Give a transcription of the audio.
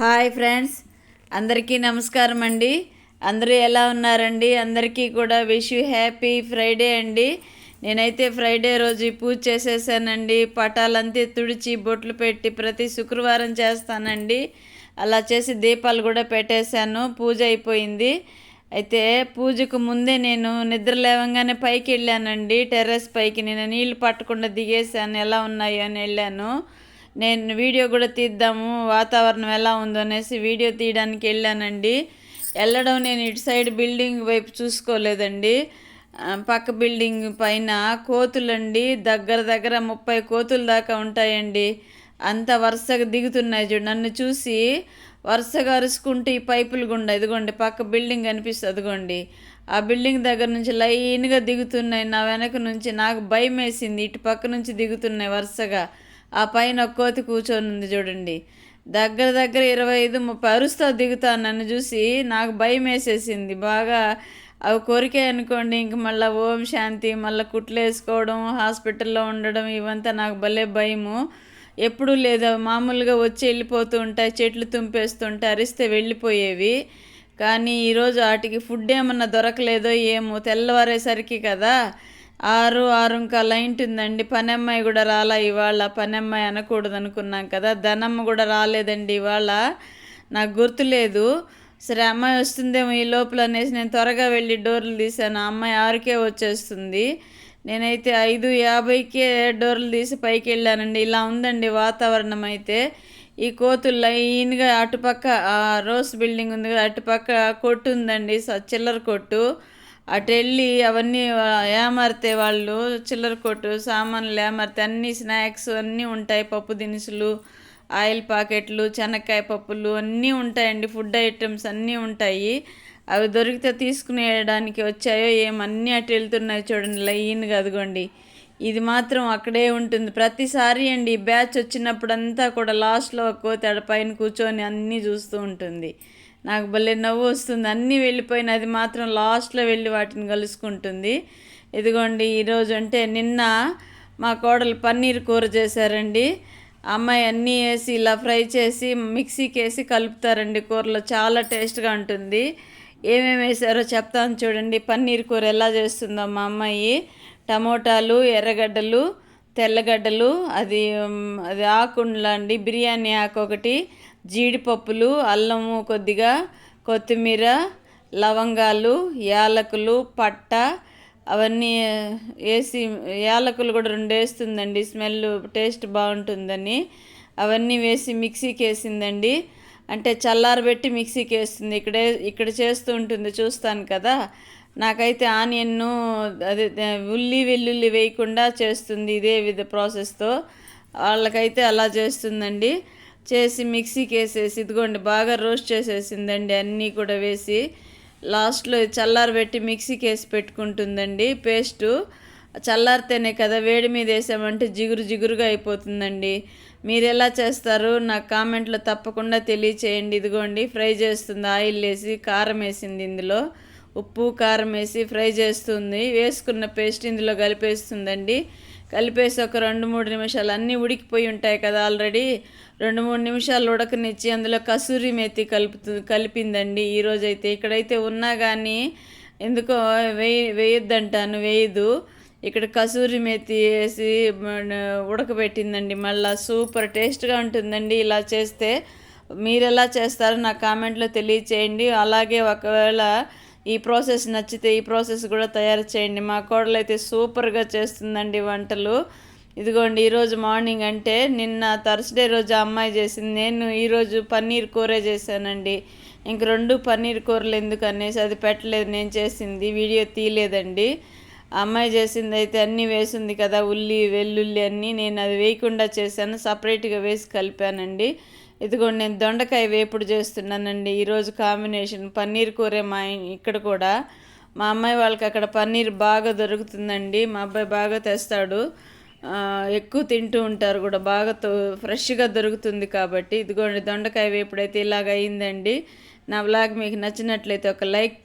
Hi friends. అందరికీ నమస్కారం అండి. అందరూ ఎలా ఉన్నారండి? అందరికీ కూడా విష్ యూ హ్యాపీ ఫ్రైడే అండి. నేనైతే ఫ్రైడే రోజు పూజ చేసేసానండి. పటాలంతా తుడిచి బొట్లు పెట్టి ప్రతి శుక్రవారం చేస్తానండి. అలా చేసి దీపాలు కూడా పెట్టేశాను. పూజ అయిపోయింది. అయితే పూజకు ముందే నేను నిద్ర లేవంగానే పైకి వెళ్ళానండి. టెర్రస్ పైకి నేను నీళ్ళు పట్టకుండా దిగేసాను ఎలా ఉన్నాయో అని వెళ్ళాను. నేను వీడియో కూడా తీద్దాము వాతావరణం ఎలా ఉందో అనేసి వీడియో తీయడానికి వెళ్ళానండి. వెళ్ళడం నేను ఇటు సైడ్ బిల్డింగ్ వైపు చూసుకోలేదండి. పక్క బిల్డింగ్ పైన కోతులండి. దగ్గర దగ్గర ముప్పై కోతుల దాకా ఉంటాయండి. అంత వరుసగా దిగుతున్నాయి చూడు నన్ను చూసి వరుసగా అరుచుకుంటూ ఈ పైపులు గుండా ఇదిగోండి పక్క బిల్డింగ్ కనిపిస్తుంది అదిగోండి. ఆ బిల్డింగ్ దగ్గర నుంచి లైన్గా దిగుతున్నాయి నా వెనక నుంచి నాకు భయం వేసింది ఇటు పక్క నుంచి దిగుతున్నాయి వరుసగా. ఆ పైన ఒక్కోతి కూర్చొని ఉంది చూడండి. దగ్గర దగ్గర ఇరవై ఐదు ముప్పై అరుస్తా దిగుతాను నన్ను చూసి నాకు భయం వేసేసింది. బాగా అవి కోరికే అనుకోండి ఇంక మళ్ళీ ఓం శాంతి మళ్ళీ కుట్లు వేసుకోవడం హాస్పిటల్లో ఉండడం ఇవంతా నాకు భలే భయము. ఎప్పుడూ లేదు మామూలుగా వచ్చి వెళ్ళిపోతూ ఉంటాయి చెట్లు తుంపేస్తుంటే అరిస్తే వెళ్ళిపోయేవి. కానీ ఈరోజు వాటికి ఫుడ్ ఏమన్నా దొరకలేదో ఏమో తెల్లవారేసరికి కదా. ఆరు ఆరు ఇంకా లైంట్ ఉందండి పనమ్మాయి కూడా రాలా ఇవాళ. పనమ్మాయి అనకూడదు అనుకున్నాం కదా. ధనమ్మ కూడా రాలేదండి ఇవాళ. నాకు గుర్తులేదు సరే అమ్మాయి వస్తుందేమో ఈ లోపల అనేసి నేను త్వరగా వెళ్ళి డోర్లు తీసాను ఆ అమ్మాయి ఆరుకే వచ్చేస్తుంది. నేనైతే ఐదు యాభైకే డోర్లు తీసి పైకి వెళ్ళానండి. ఇలా ఉందండి వాతావరణం అయితే. ఈ కోతులు లైన్గా అటుపక్క ఆ రోస్ బిల్డింగ్ ఉంది కదా అటుపక్క కొట్టు ఉందండి. స- చిల్లర కొట్టు. అటు వెళ్ళి అవన్నీ వా- ఏమారితే వాళ్ళు చిల్లర కొట్టు సామాన్లు ఏమారితే అన్ని స్నాక్స్ అన్నీ ఉంటాయి. పప్పు దినుసులు ఆయిల్ ప్యాకెట్లు చెనక్కాయ పప్పులు అన్నీ ఉంటాయండి. ఫుడ్ ఐటమ్స్ అన్నీ ఉంటాయి. అవి దొరికితే తీసుకునేయడానికి వచ్చాయో ఏమన్నీ అటు వెళ్తున్నాయి చూడండి. లైన్గా అదిగోండి. ఇది మాత్రం అక్కడే ఉంటుంది. ప్రతిసారి అండి ఈ బ్యాచ్ వచ్చినప్పుడంతా కూడా లాస్ట్లో ఒక కోతి పైన కూర్చొని అన్నీ చూస్తూ ఉంటుంది. నాకు భలే నవ్వు వస్తుంది. అన్నీ వెళ్ళిపోయిన అది మాత్రం లాస్ట్లో వెళ్ళి వాటిని కలుసుకుంటుంది. ఇదిగోండి ఈరోజు అంటే నిన్న మా కోడలు పన్నీర్ కూర చేశారండి. అమ్మాయి అన్నీ వేసి ఇలా ఫ్రై చేసి మిక్సీకి వేసి కలుపుతారండి. కూరలో చాలా టేస్ట్గా ఉంటుంది. ఏమేమి వేసారో చెప్తాను చూడండి. పన్నీర్ కూర ఎలా చేస్తుందో మా అమ్మాయి. టమోటాలు ఎర్రగడ్డలు తెల్లగడ్డలు అది అది ఆకుండలా అండి బిర్యానీ ఆకు ఒకటి జీడిపప్పులు అల్లము కొద్దిగా కొత్తిమీర లవంగాలు యాలకులు పట్ట అవన్నీ వేసి యాలకులు కూడా రెండు వేస్తుందండి. స్మెల్ టేస్ట్ బాగుంటుందని. అవన్నీ వేసి మిక్సీకి వేసిందండి. అంటే చల్లారబెట్టి మిక్సీకి వేస్తుంది. ఇక్కడే ఇక్కడ చేస్తూ ఉంటుంది. చూస్తాను కదా. నాకైతే ఆనియన్ను అదే ఉల్లి వెల్లుల్లి వేయకుండా చేస్తుంది ఇదే విధ ప్రాసెస్తో. వాళ్ళకైతే అలా చేస్తుందండి. చేసి మిక్సీకి వేసేసి ఇదిగోండి బాగా రోస్ట్ చేసేసిందండి అన్నీ కూడా వేసి. లాస్ట్లో చల్లారబెట్టి మిక్సీకి వేసి పెట్టుకుంటుందండి పేస్టు. చల్లారితేనే కదా వేడి మీద వేసామంటే జిగురు జిగురుగా అయిపోతుందండి. మీరు ఎలా చేస్తారు నాకు కామెంట్లో తప్పకుండా తెలియచేయండి. ఇదిగోండి ఫ్రై చేస్తుంది ఆయిల్ వేసి కారం వేసింది ఇందులో. ఉప్పు కారం వేసి ఫ్రై చేస్తుంది. వేసుకున్న పేస్ట్ ఇందులో కలిపేస్తుందండి. కలిపేసి ఒక రెండు మూడు నిమిషాలు అన్నీ ఉడికిపోయి ఉంటాయి కదా ఆల్రెడీ. రెండు మూడు నిమిషాలు ఉడకనిచ్చి అందులో కసూరి మేతి కలుపుతు కలిపిందండి. ఈరోజైతే ఇక్కడైతే ఉన్నా కానీ ఎందుకో వేయ వేయొద్దంటాను వేయదు. ఇక్కడ కసూరి మేతి వేసి ఉడకబెట్టిందండి. మళ్ళీ సూపర్ టేస్ట్గా ఉంటుందండి ఇలా చేస్తే. మీరు ఎలా చేస్తారో నా కామెంట్లో తెలియచేయండి. అలాగే ఒకవేళ ఈ ప్రాసెస్ నచ్చితే ఈ ప్రాసెస్ కూడా తయారు చేయండి. మా కోడలు అయితే సూపర్గా చేస్తుందండి వంటలు. ఇదిగోండి ఈరోజు మార్నింగ్ అంటే నిన్న థర్స్డే రోజు అమ్మాయి చేసింది. నేను ఈరోజు పన్నీర్ కూర చేశానండి. ఇంక రెండు పన్నీర్ కూరలు ఎందుకు అనేసి అది పెట్టలేదు. నేను చేసింది వీడియో తీయలేదండి. అమ్మాయి చేసింది అయితే అన్నీ వేసింది కదా ఉల్లి వెల్లుల్లి అన్నీ నేను అది వేయకుండా చేశాను. సపరేట్గా వేసి కలిపానండి. ఇదిగోండి నేను దొండకాయ వేపుడు చేస్తున్నానండి. ఈరోజు కాంబినేషన్ పన్నీర్ కూరే మా ఇక్కడ కూడా. మా అమ్మాయి వాళ్ళకి అక్కడ పన్నీర్ బాగా దొరుకుతుందండి. మా అబ్బాయి బాగా తెస్తాడు. ఎక్కువ తింటూ ఉంటారు కూడా. బాగా తో- ఫ్రెష్గా దొరుకుతుంది కాబట్టి. ఇదిగోండి దొండకాయ వేపుడు అయితే ఇలాగ అయిందండి. నా బ్లాగ్ మీకు నచ్చినట్లయితే ఒక లైక్